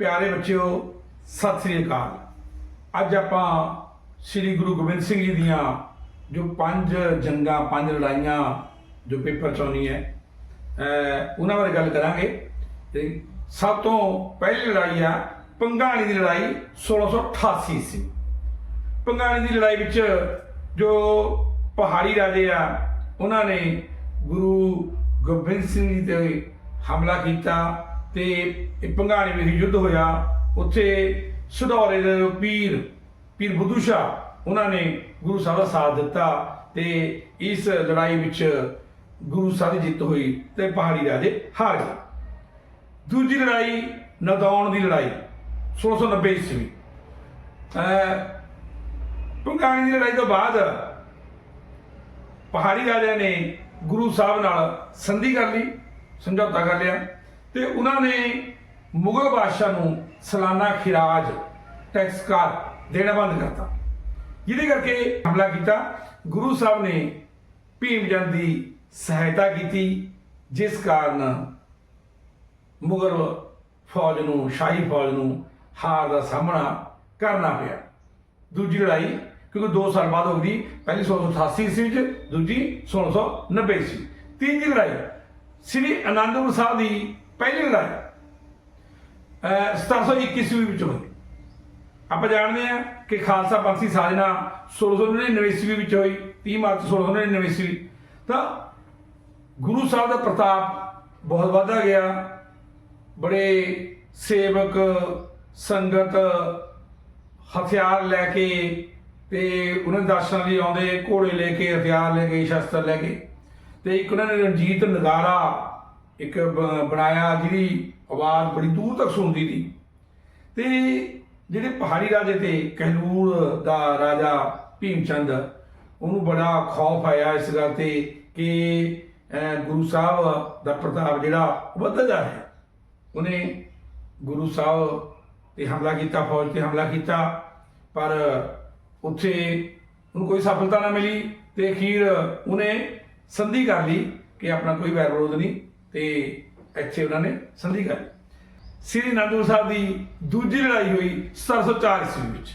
ਪਿਆਰੇ ਬੱਚਿਓ, ਸਤਿ ਸ੍ਰੀ ਅਕਾਲ। ਅੱਜ ਆਪਾਂ ਸ੍ਰੀ ਗੁਰੂ ਗੋਬਿੰਦ ਸਿੰਘ ਜੀ ਦੀਆਂ ਜੋ ਪੰਜ ਜੰਗਾਂ, ਪੰਜ ਲੜਾਈਆਂ ਜੋ ਪੇਪਰ ਚ ਆਉਣੀ ਹੈ ਉਹਨਾਂ ਬਾਰੇ ਗੱਲ ਕਰਾਂਗੇ। ਤੇ ਸਭ ਤੋਂ ਪਹਿਲੀ ਲੜਾਈ ਆ ਪੰਗਾਣੀ ਦੀ ਲੜਾਈ 1688 ਸੀ ਪੰਗਾਣੀ ਦੀ ਲੜਾਈ ਵਿੱਚ ਜੋ ਪਹਾੜੀ ਰਾਜੇ ਆ, ਉਹਨਾਂ ਨੇ ਗੁਰੂ ਗੋਬਿੰਦ ਸਿੰਘ ਜੀ ਤੇ ਹਮਲਾ ਕੀਤਾ। ਤੇ ਇਹ ਪੰਗਾਣੀ ਵਿੱਚ ਯੁੱਧ ਹੋਇਆ। ਉੱਥੇ ਸੁਧੌਰੇ ਦੇ ਪੀਰ ਪੀਰ ਬੁੱਧੂ ਸ਼ਾਹ, ਉਹਨਾਂ ਨੇ ਗੁਰੂ ਸਾਹਿਬ ਦਾ ਸਾਥ ਦਿੱਤਾ ਤੇ ਇਸ ਲੜਾਈ ਵਿੱਚ ਗੁਰੂ ਸਾਹਿਬ ਦੀ ਜਿੱਤ ਹੋਈ ਤੇ ਪਹਾੜੀ ਰਾਜੇ ਹਾਰ ਗਏ। ਦੂਜੀ ਲੜਾਈ ਨਦੌਣ ਦੀ ਲੜਾਈ 1690 ਈਸਵੀ। ਅਹ ਦੀ ਲੜਾਈ ਤੋਂ ਬਾਅਦ ਪਹਾੜੀ ਰਾਜਿਆਂ ਨੇ ਗੁਰੂ ਸਾਹਿਬ ਨਾਲ ਸੰਧੀ ਕਰ ਲਈ, ਸਮਝੌਤਾ ਕਰ ਲਿਆ। ਤੇ ਉਹਨਾਂ ਨੇ ਮੁਗਲ ਬਾਦਸ਼ਾਹ ਨੂੰ ਸਾਲਾਨਾ ਖਿਰਾਜ ਟੈਕਸ ਕਰ ਦੇਣਾ ਬੰਦ ਕਰਤਾ। ਜਿਹਦੇ ਕਰਕੇ ਹਮਲਾ ਕੀਤਾ। ਗੁਰੂ ਸਾਹਿਬ ਨੇ ਭੀਮ ਜਨ ਦੀ ਸਹਾਇਤਾ ਕੀਤੀ, ਜਿਸ ਕਾਰਨ ਮੁਗਲ ਫੌਜ ਨੂੰ, ਸ਼ਾਹੀ ਫੌਜ ਨੂੰ ਹਾਰ ਦਾ ਸਾਹਮਣਾ ਕਰਨਾ ਪਿਆ। ਦੂਜੀ ਲੜਾਈ, ਕਿਉਂਕਿ 2 ਸਾਲ ਬਾਅਦ ਹੋ ਗਈ, ਪਹਿਲੀ 1688 ਈਸਵੀ ਵਿੱਚ ਦੂਜੀ 1690 ਈਸਵੀ। ਤੀਜੀ ਲੜਾਈ, ਸ੍ਰੀ ਅਨੰਦਪੁਰ ਸਾਹਿਬ ਦੀ ਪਹਿਲੀ ਲੜਾਈ ਅਹ 1721 ਈਸਵੀ ਵਿੱਚ ਹੋਈ। ਆਪਾਂ ਜਾਣਦੇ ਹਾਂ ਕਿ ਖਾਲਸਾ ਪੰਥ ਦੀ ਸਾਜਨਾ 1699 ਈਸਵੀ ਵਿੱਚ ਹੋਈ 30 ਮਾਰਚ 1699 ਈਸਵੀ। ਤਾਂ ਗੁਰੂ ਸਾਹਿਬ ਦਾ ਪ੍ਰਤਾਪ ਬਹੁਤ ਵਧਦਾ ਗਿਆ। ਬੜੇ ਸੇਵਕ, ਸੰਗਤ ਹਥਿਆਰ ਲੈ ਕੇ ਤੇ ਉਹਨਾਂ ਦੇ ਦਰਸ਼ਨ ਲਈ ਆਉਂਦੇ, ਘੋੜੇ ਲੈ ਕੇ, ਹਥਿਆਰ ਲੈ ਕੇ, ਸ਼ਸਤਰ ਲੈ ਕੇ। ਤੇ ਇੱਕ ਉਹਨਾਂ ਨੇ ਰਣਜੀਤ ਨਗਾਰਾ ਇੱਕ ਬ- ਬਣਾਇਆ ਜਿਹਦੀ ਆਵਾਜ਼ ਬੜੀ ਦੂਰ ਤੱਕ ਸੁਣਦੀ ਸੀ। ਤੇ ਜਿਹੜੇ ਪਹਾੜੀ ਰਾਜੇ ਤੇ ਕਹਿਲੂਰ ਦਾ ਰਾਜਾ ਭੀਮਚੰਦ, ਉਹਨੂੰ ਬੜਾ ਖੌਫ ਆਇਆ ਇਸ ਗੱਲ ਤੇ ਕਿ ਗੁਰੂ ਸਾਹਿਬ ਦਾ ਪ੍ਰਤਾਪ ਜਿਹੜਾ ਵੱਧਦਾ ਜਾ ਰਿਹਾ। ਉਹਨੇ ਗੁਰੂ ਸਾਹਿਬ ਤੇ ਹਮਲਾ ਕੀਤਾ, ਫੌਜ ਤੇ ਹਮਲਾ ਕੀਤਾ, ਪਰ ਉੱਥੇ ਉਹਨੂੰ ਕੋਈ ਸਫਲਤਾ ਨਾ ਮਿਲੀ ਤੇ ਅਖੀਰ ਉਹਨੇ ਸੰਧੀ ਕਰ ਲਈ ਕਿ ਆਪਣਾ ਕੋਈ ਵੈਰ ਵਿਰੋਧ ਨਹੀਂ ਤੇ ਇੱਥੇ ਉਹਨਾਂ ਨੇ ਸੰਧੀ ਕਰ ਸ੍ਰੀ ਅਨੰਦਪੁਰ ਸਾਹਿਬ ਦੀ ਦੂਜੀ ਲੜਾਈ ਹੋਈ 1704 ਈਸਵੀ ਵਿੱਚ।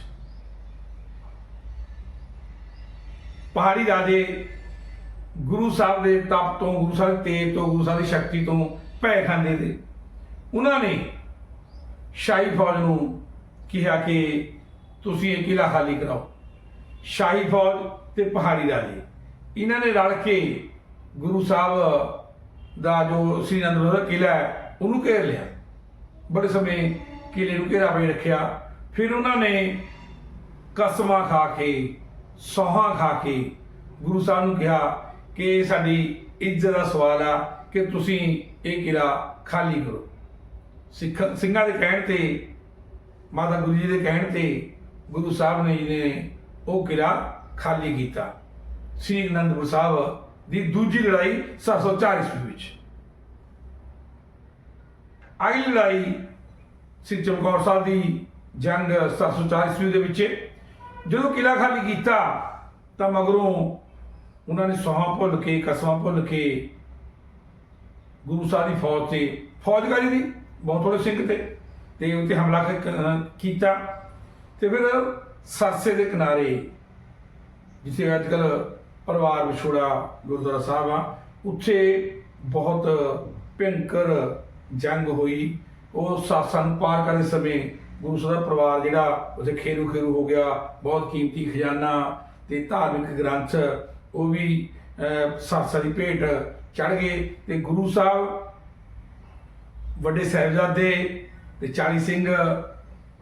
ਪਹਾੜੀ ਰਾਜੇ ਗੁਰੂ ਸਾਹਿਬ ਦੇ ਤਪ ਤੋਂ, ਗੁਰੂ ਸਾਹਿਬ ਦੇ ਤੇਜ ਤੋਂ, ਗੁਰੂ ਸਾਹਿਬ ਦੀ ਸ਼ਕਤੀ ਤੋਂ ਭੈ ਖਾਂਦੇ ਤੇ ਉਹਨਾਂ ਨੇ ਸ਼ਾਹੀ ਫੌਜ ਨੂੰ ਕਿਹਾ ਕਿ ਤੁਸੀਂ ਇਹ ਕਿਲਾ ਖਾਲੀ ਕਰਾਓ। ਸ਼ਾਹੀ ਫੌਜ ਤੇ ਪਹਾੜੀ ਰਾਜੇ। ਇਹਨਾਂ ਨੇ ਰਲ ਕੇ ਗੁਰੂ ਸਾਹਿਬ ਦਾ ਜੋ ਸ੍ਰੀ ਅਨੰਦਪੁਰ ਦਾ ਕਿਲਾ ਹੈ, ਉਹਨੂੰ ਘੇਰ ਲਿਆ। ਬੜੇ ਸਮੇਂ ਕਿਲੇ ਨੂੰ ਘੇਰਾ ਬਣੇ ਰੱਖਿਆ। ਫਿਰ ਉਹਨਾਂ ਨੇ ਕਸਮਾਂ ਖਾ ਕੇ, ਸੋਹਾਂ ਖਾ ਕੇ ਗੁਰੂ ਸਾਹਿਬ ਨੂੰ ਕਿਹਾ ਕਿ ਸਾਡੀ ਇੱਜ਼ਤ ਦਾ ਸਵਾਲ ਆ ਕਿ ਤੁਸੀਂ ਇਹ ਕਿਲਾ ਖਾਲੀ ਕਰੋ। ਸਿੱਖ ਸਿੰਘਾਂ ਦੇ ਕਹਿਣ ਤੇ, ਮਾਤਾ ਗੁਰੂ ਜੀ ਦੇ ਕਹਿਣ ਤੇ ਗੁਰੂ ਸਾਹਿਬ ਨੇ ਜੀ ਨੇ ਉਹ ਕਿਲਾ ਖਾਲੀ ਕੀਤਾ। ਸ੍ਰੀ ਅਨੰਦਪੁਰ ਸਾਹਿਬ ਦੀ ਦੂਜੀ ਲੜਾਈ 704 ਈਸਵੀ ਵਿੱਚ। ਅਗਲੀ ਲੜਾਈ ਸ੍ਰੀ ਚਮਕੌਰ ਸਾਹਿਬ ਦੀ ਜੰਗ 704 ਈਸਵੀ ਦੇ ਵਿੱਚ ਜਦੋਂ ਕਿਲਾ ਖਾਲੀ ਕੀਤਾ, ਤਾਂ ਮਗਰੋਂ ਉਹਨਾਂ ਨੇ ਸੌਹਾਂ ਭੁੱਲ ਕੇ, ਕਸਮਾਂ ਭੁੱਲ ਕੇ ਗੁਰੂ ਸਾਹਿਬ ਦੀ ਫੌਜ ਤੇ ਫੌਜਗਾਰੀ ਦੀ ਬਹੁਤ ਥੋੜੇ ਸਿੰਘ ਤੇ ਤੇ ਉੱਤੇ ਹਮਲਾ ਕੀਤਾ। ਤੇ ਫਿਰ ਸਰਸੇ ਦੇ ਕਿਨਾਰੇ, ਜਿੱਥੇ ਅੱਜ ਕੱਲ ਪਰਿਵਾਰ ਵਿਛੋੜਾ ਗੁਰਦੁਆਰਾ ਸਾਹਿਬ ਆ। ਉੱਥੇ ਬਹੁਤ ਭਿੰਕਰ ਜੰਗ ਹੋਈ। ਉਹ ਸਾਸਨ ਪਾਰ ਕਰਦੇ ਸਮੇਂ ਗੁਰੂ ਸਾਹਿਬ ਦਾ ਪਰਿਵਾਰ ਜਿਹੜਾ ਉੱਥੇ ਖੇਰੂ ਖੇਰੂ ਹੋ ਗਿਆ ਬਹੁਤ ਕੀਮਤੀ ਖਜ਼ਾਨਾ ਤੇ ਧਾਰਮਿਕ ਗ੍ਰੰਥ ਉਹ ਵੀ ਅਹ, ਦੀ ਭੇਟ ਚੜ ਗਏ ਤੇ ਗੁਰੂ ਸਾਹਿਬ ਵੱਡੇ ਸਾਹਿਬਜ਼ਾਦੇ ਤੇ 40 ਸਿੰਘ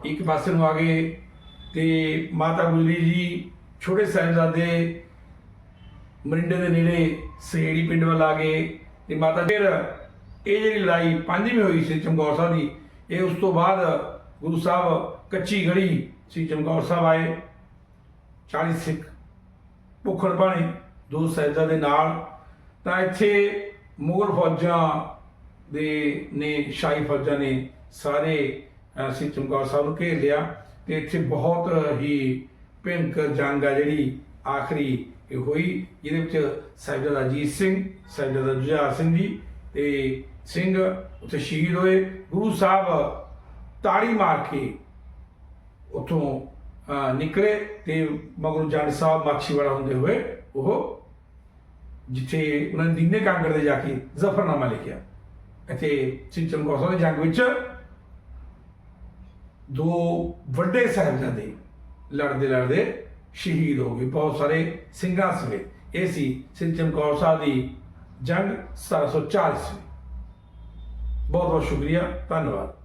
ਇੱਕ ਪਾਸੇ ਨੂੰ ਆ ਗਏ ਤੇ ਮਾਤਾ ਗੁਜਰੀ ਜੀ ਛੋਟੇ ਸਾਹਿਬਜ਼ਾਦੇ ਮਰਿੰਡੇ ਦੇ ਨੇੜੇ ਸਹੇੜੀ ਪਿੰਡ ਵੱਲ ਆ ਗਏ ਤੇ ਮਾਤਾ ਫਿਰ ਇਹ ਜਿਹੜੀ ਲੜਾਈ ਪੰਜਵੀਂ ਹੋਈ ਸੀ ਚਮਕੌਰ ਸਾਹਿਬ ਦੀ ਇਹ ਉਸ ਤੋਂ ਬਾਅਦ ਗੁਰੂ ਸਾਹਿਬ ਕੱਚੀ ਗੜੀ ਸੀ ਚਮਕੌਰ ਸਾਹਿਬ ਆਏ 40 ਸਿੱਖ ਭੁੱਖੜ ਬਣੇ ਦੋ ਸਾਹਿਬਜ਼ਾਦੇ ਦੇ ਨਾਲ। ਤਾਂ ਇੱਥੇ ਮੁਗਲ ਫੌਜਾਂ ਦੇ ਨੇ ਸ਼ਾਹੀ ਫੌਜਾਂ ਨੇ ਸਾਰੇ ਅਹ, ਚਮਕੌਰ ਸਾਹਿਬ ਨੂੰ ਘੇਰ ਲਿਆ ਤੇ ਇੱਥੇ ਬਹੁਤ ਹੀ ਭਿੰਕ ਜੰਗ ਆ ਜਿਹੜੀ ਆਖਰੀ ਇਹ ਹੋਈ, ਜਿਹਦੇ ਵਿੱਚ ਸਾਹਿਬਜ਼ਾਦਾ ਅਜੀਤ ਸਿੰਘ ਸਾਹਿਬਜ਼ਾਦਾ ਜੁਝਾਰ ਸਿੰਘ ਜੀ ਤੇ ਸਿੰਘ ਉੱਥੇ ਸ਼ਹੀਦ ਹੋਏ। ਗੁਰੂ ਸਾਹਿਬ ਤਾੜੀ ਮਾਰ ਕੇ ਉਥੋਂ ਨਿਕਲੇ ਤੇ ਮਗਰੋਂ ਜੰਡ ਸਾਹਿਬ ਮਾਛੀਵਾੜਾ ਹੁੰਦੇ ਹੋਏ ਉਹ ਜਿੱਥੇ ਉਹਨਾਂ ਨੇ ਦੀਨੇ ਕਾਂਗੜ ਦੇ ਜਾ ਕੇ ਜ਼ਫਰਨਾਮਾ ਲਿਖਿਆ। ਇੱਥੇ ਸ੍ਰੀ ਚਮਕੌਰ ਦੀ ਜੰਗ ਵਿੱਚ ਦੋ ਵੱਡੇ ਸਾਹਿਬਜ਼ਾਦੇ ਲੜਦੇ ਲੜਦੇ ਸ਼ਹੀਦ ਹੋ ਗਏ। ਬਹੁਤ ਸਾਰੇ ਸਿੰਘਾਂ ਸਵੇ। ਇਹ ਸੀ ਸ੍ਰੀ ਚਮਕੌਰ ਸਾਹਿਬ ਦੀ ਜੰਗ 1740 ਬਹੁਤ ਬਹੁਤ ਸ਼ੁਕਰੀਆ। ਧੰਨਵਾਦ।